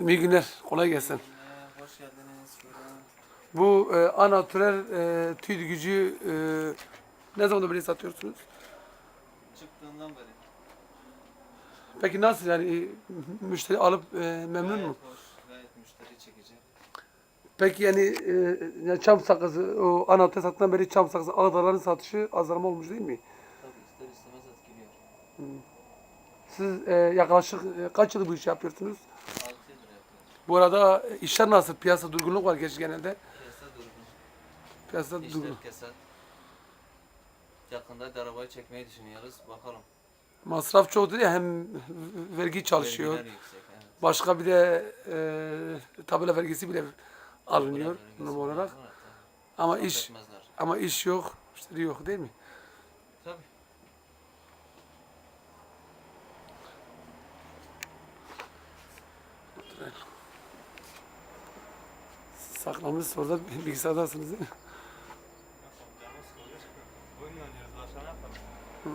İyi günler. Kolay gelsin. Ee, hoş geldiniz. Bu e, anatürel e, tüy gücü e, ne zamandır beri satıyorsunuz? Çıktığından beri. Peki nasıl yani e, müşteri alıp e, memnun gayet mu? hoş, gayet müşteri çekici. Peki yani, e, yani çam sakızı o anatürel satılan beri çam sakızı aladaların satışı azalma olmuş değil mi? Tabii ister istemez etkiliyor. Siz e, yaklaşık e, kaç yıl bu işi yapıyorsunuz? 6 yıldır yapıyoruz. Bu arada e, işler nasıl? Piyasa durgunluk var gerçi genelde. Piyasa durgun. Piyasa durgun. İşler kesat. Yakında da arabayı çekmeyi düşünüyoruz. Bakalım. Masraf çok değil ya hem vergi çalışıyor. Vergiler yüksek. Evet. Başka bir de e, tabela vergisi bile alınıyor Vergisi normal falan olarak. var. Ama Fark iş etmezler. ama iş yok, müşteri yok değil mi? Tabii. Saklamışsınız orada bilgisayardasınız değil mi? Hı.